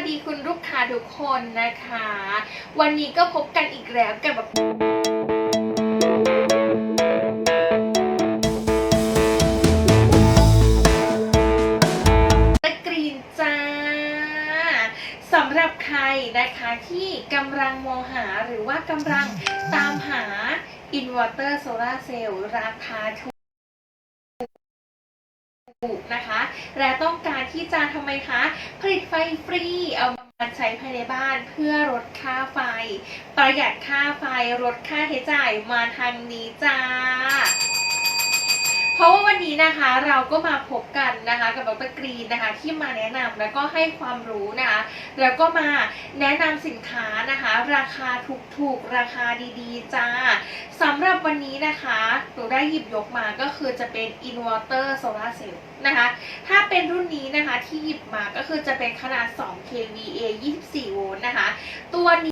วัสดีคุณลูกค้าทุกคนนะคะ วันนี้ก็พบกันอีกแล้วกับแบบตะกรีนจ้าสำหรับใครนะคะที่กำลังมองหาหรือว่ากำลังตามหาอินเวอร์เตอร์โซลาร์เซลล์ราคาถูก ถูกนะคะ และต้องการที่จะทำไมคะ ผลิตไฟฟรีเอามาใช้ภายในบ้านเพื่อลดค่าไฟ ประหยัดค่าไฟลดค่าใช้จ่ายมาทางนี้จ้าเพราะว่าวันนี้นะคะเราก็มาพบกันนะคะกับดรกรีนนะคะที่มาแนะนำแล้วก็ให้ความรู้นะคะแล้วก็มาแนะนำสินค้านะคะ ราคาถูกๆราคาดีๆจ้าสำหรับ วันนี้นะคะหนูได้หยิบยกมาก็คือจะเป็นอินเวอร์เตอร์โซลาเซลล์นะคะ ถ้าเป็นรุ่นนี้นะคะที่หยิบมาก็คือจะเป็นขนาด 2 kVA 24 โวลต์นะคะ ตัวนี้